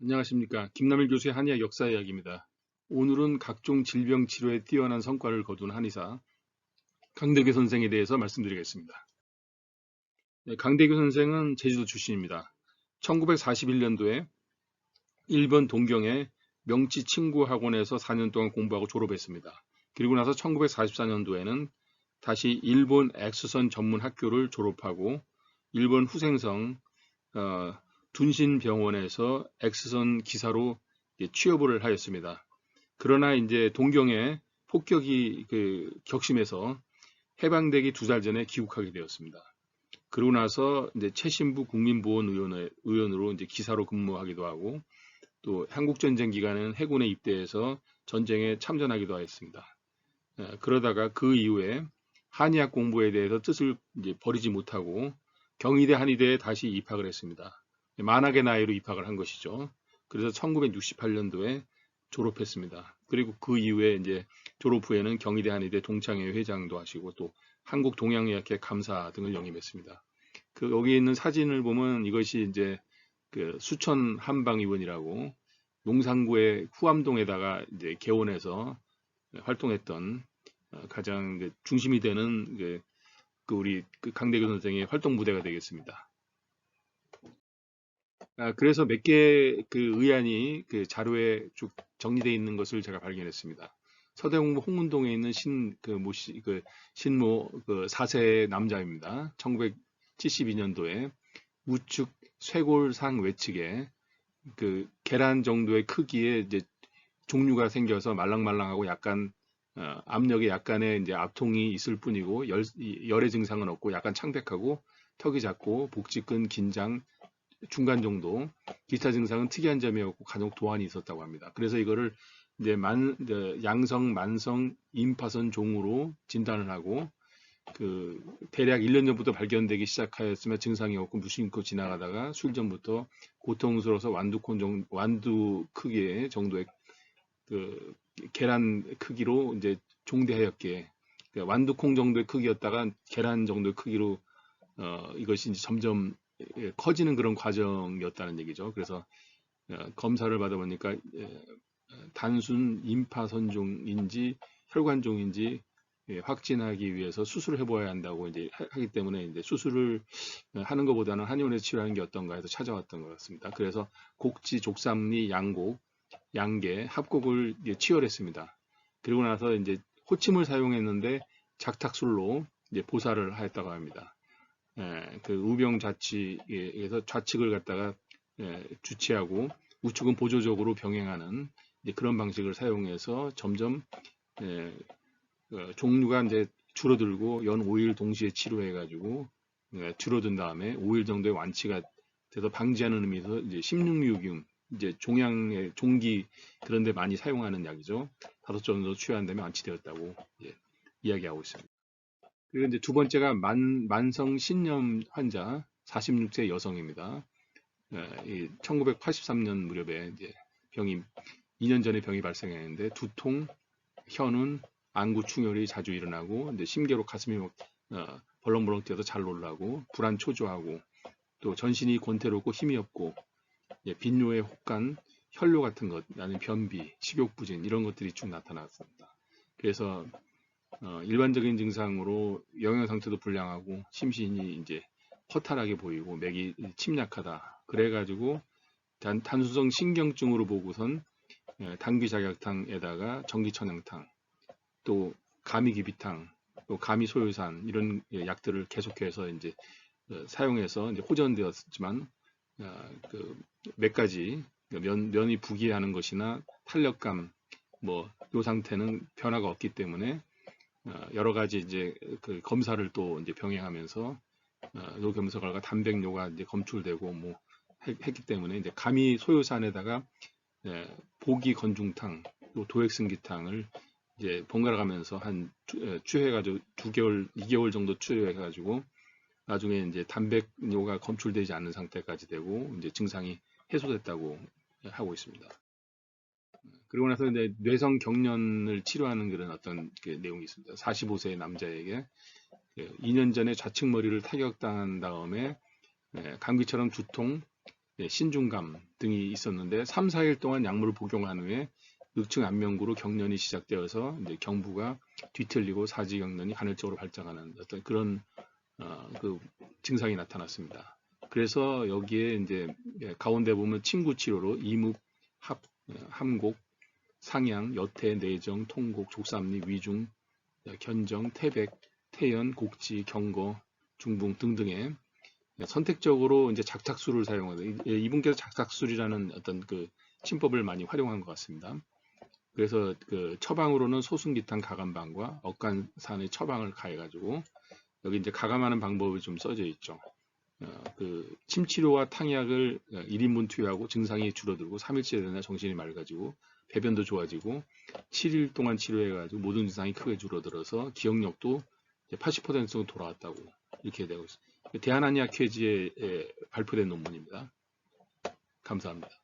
안녕하십니까. 김남일 교수의 한의학 역사 이야기입니다. 오늘은 각종 질병 치료에 뛰어난 성과를 거둔 한의사 강대규 선생에 대해서 말씀드리겠습니다. 네, 강대규 선생은 제주도 출신입니다. 1941년도에 일본 동경의 명치 친구 학원에서 4년 동안 공부하고 졸업했습니다. 그리고 나서 1944년도에는 다시 일본 엑스선 전문 학교를 졸업하고 일본 후생성 어, 둔신병원에서 엑스선 기사로 취업을 하였습니다. 그러나 이제 동경에 폭격이 그 격심해서 해방되기 두 달 전에 귀국하게 되었습니다. 그러고 나서 이제 최신부 국민보훈의원으로 이제 기사로 근무하기도 하고 또 한국전쟁 기간은 해군에 입대해서 전쟁에 참전하기도 하였습니다. 예, 그러다가 그 이후에 한의학 공부에 대해서 뜻을 버리지 못하고 경희대 한의대에 다시 입학을 했습니다. 만학의 나이로 입학을 한 것이죠. 그래서 1968년도에 졸업했습니다. 그리고 그 이후에 이제 졸업 후에는 경희대 한의대 동창회 회장도 하시고 또 한국 동양의학회 감사 등을 영임했습니다. 그 여기 있는 사진을 보면 이것이 이제 그 수천 한방의원이라고 농산구의 후암동에다가 이제 개원해서 활동했던 어, 가장 중심이 되는 그 우리 그 강대규 선생의 활동 무대가 되겠습니다. 아, 그래서 몇개그 의안이 그 자료에 쭉 정리되어 있는 것을 제가 발견했습니다. 서대공부 홍문동에 있는 신, 그 모시, 그 신모 그 4세 남자입니다. 1972년도에 우측 쇄골상 외측에 그 계란 정도의 크기의 이제 종류가 생겨서 말랑말랑하고 약간 어, 압력에 약간의 이제 압통이 있을 뿐이고 열, 열의 증상은 없고 약간 창백하고 턱이 작고 복직근 긴장 중간 정도 기타 증상은 특이한 점이었고 간혹 도안이 있었다고 합니다. 그래서 이거를 이제 만, 양성, 만성, 임파선 종으로 진단을 하고 그 대략 1년 전부터 발견되기 시작하였으며 증상이 없고 무심코 지나가다가 술 전부터 고통스러워서 완두콘 정, 완두 크기의 정도의 그 계란 크기로 이제 종대하였기에 그러니까 완두콩 정도의 크기였다가 계란 정도의 크기로 어, 이것이 이제 점점 예, 커지는 그런 과정이었다는 얘기죠. 그래서 어, 검사를 받아보니까 예, 단순 임파선종인지 혈관종인지 예, 확진하기 위해서 수술을 해보아야 한다고 이제 하기 때문에 이제 수술을 하는 것보다는 한의원에서 치료하는 게 어떤가 해서 찾아왔던 것 같습니다. 그래서 곡지, 족삼리, 양곡, 양계, 합곡을 치열했습니다. 그리고 나서 이제 호침을 사용했는데 작탁술로 이제 보살을 하였다고 합니다. 예, 그 우병 자치에서 좌측을 갖다가 예, 주치하고 우측은 보조적으로 병행하는 그런 방식을 사용해서 점점 예, 그 종류가 이제 줄어들고 연 5일 동시에 치료해 가지고 예, 줄어든 다음에 5일 정도의 완치가 돼서 방지하는 의미에서 이제 16유균 이제 종양의 종기 그런 데 많이 사용하는 약이죠. 다섯 정도 취한 다음에 완치되었다고 예, 이야기하고 있습니다. 그리고 이제 두 번째가 만, 만성 신염 환자 46세 여성입니다. 예, 1983년 무렵에 이제 병이 2년 전에 병이 발생했는데 두통, 현운, 안구 충혈이 자주 일어나고 이제 심계로 가슴이 막, 어, 벌렁벌렁 뛰어서 잘 놀라고 불안 초조하고 또 전신이 권태롭고 힘이 없고 예, 빈뇨의 혹간, 혈뇨 같은 것, 나는 변비, 식욕 부진 이런 것들이 쭉 나타났습니다. 그래서 어, 일반적인 증상으로 영양 상태도 불량하고 심신이 이제 허탈하게 보이고 맥이 침략하다. 그래가지고 단, 단수성 신경증으로 보고선 예, 당귀작약탕에다가 전기천연탕, 또 가미기비탕, 또 가미소요산 이런 예, 약들을 계속해서 이제 어, 사용해서 이제 호전되었지만 어, 그몇 가지 면, 면이 부기하는 것이나 탄력감 뭐이 상태는 변화가 없기 때문에 어, 여러 가지 이제 그 검사를 또 이제 병행하면서 요 어, 검사 결과 단백뇨가 이제 검출되고 뭐 했기 때문에 이제 감이 소요산에다가 예, 보기 건중탕 또 도액승기탕을 이제 번갈아 가면서 한 추해가지고 예, 두 개월, 2개월 정도 추해가지고 나중에 이제 단백뇨가 검출되지 않는 상태까지 되고 이제 증상이 해소됐다고 하고 있습니다. 그리고 나서 이제 뇌성 경련을 치료하는 그런 어떤 그 내용이 있습니다. 45세 남자에게 2년 그 전에 좌측 머리를 타격당한 다음에 예, 감기처럼 두통, 네, 신중감 등이 있었는데 3, 4일 동안 약물을 복용한 후에 늑층 안면구로 경련이 시작되어서 이제 경부가 뒤틀리고 사지경련이 간헐적으로 발작하는 어떤 그런 어, 그 증상이 나타났습니다. 그래서 여기에 이제 예, 가운데 보면 친구 치료로 이묵, 합, 어, 함곡, 상양, 여태, 내정, 통곡, 족삼리, 위중, 어, 견정, 태백, 태연, 곡지, 경거, 중붕 등등의 선택적으로 이제 작탁술을 사용하는 이- 예, 이분께서 작탁술이라는 어떤 그 침법을 많이 활용한 것 같습니다. 그래서 그 처방으로는 소순기탄 가감방과 억간산의 처방을 가해가지고 여기 이제 가감하는 방법이 좀 써져 있죠. 어, 그 침치료와 탕약을 1인분 투여하고 증상이 줄어들고 3일째 되나 정신이 맑아지고 배변도 좋아지고 7일 동안 치료해가지고 모든 증상이 크게 줄어들어서 기억력도 80% 정도 돌아왔다고 이렇게 되고 있습니다. 대한한의학회지에 에, 발표된 논문입니다. 감사합니다.